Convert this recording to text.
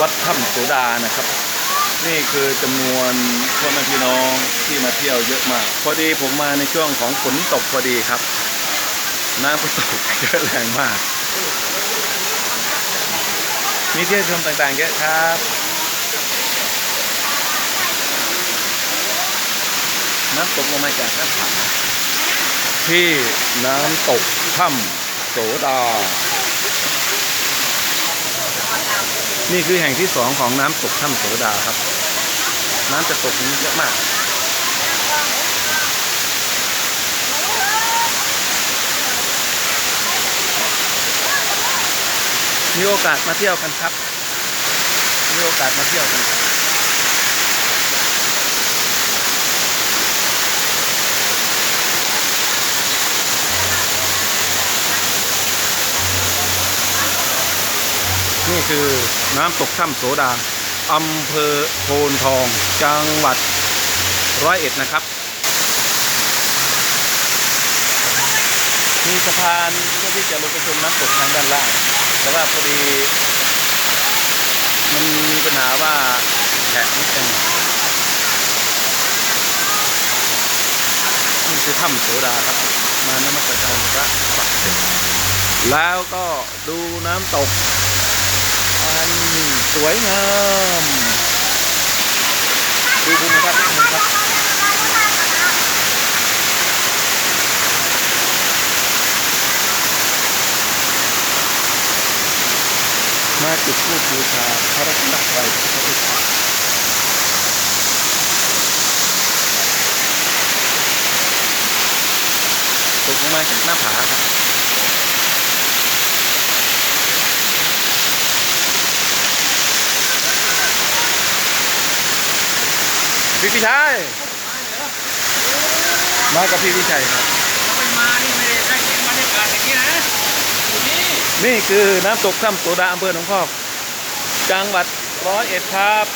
วัดถ้ำโสดานะครับ นี่คือจำนวนพ่อแม่พี่น้องที่มาเที่ยวเยอะมาก พอดีผมมาในช่วงของฝนตกพอดีครับ น้ำก็ตกเยอะแรงมาก มีเที่ยวชมต่างๆเยอะครับน้ำตกลงมาจากหน้าผาที่น้ำตกถ้ำโสดา นี่คือแห่งที่สองของน้ำตกถ้ำโสดาครับ น้ำจะตกนี้เยอะมาก มีโอกาสมาเที่ยวกันครับ มีโอกาสมาเที่ยวกันครับ นี่คือน้ำตกถ้ำโสดาอำเภอโพนทอง จังหวัดร้อยเอ็ดนะครับ มีสะพานเพื่อที่จะลงไปชมน้ำตกทางด้านล่าง แต่ว่าพอดี มันมีปัญหาว่าแฉะนิดนึงนี่คือถ้ำโสดาครับ มานมัสการพระปักเสร็จแล้วก็ดูน้ำตก สวยงามดูภูมิทัศน์นิดนึงครับมาจุดธูปบูชาพระรัตนตรัยพระพุทธตกลงมาจากหน้าผาครับ พี่พิชัยมากับพี่พิชัยครับไปมานี่ไม่ได้ได้เห็นบรรยากาศอย่างนี้นะอยู่นี่นี่คือน้ำตกถ้ำโสดาอำเภอหนองพอกจังหวัดร้อยเอ็ดครับ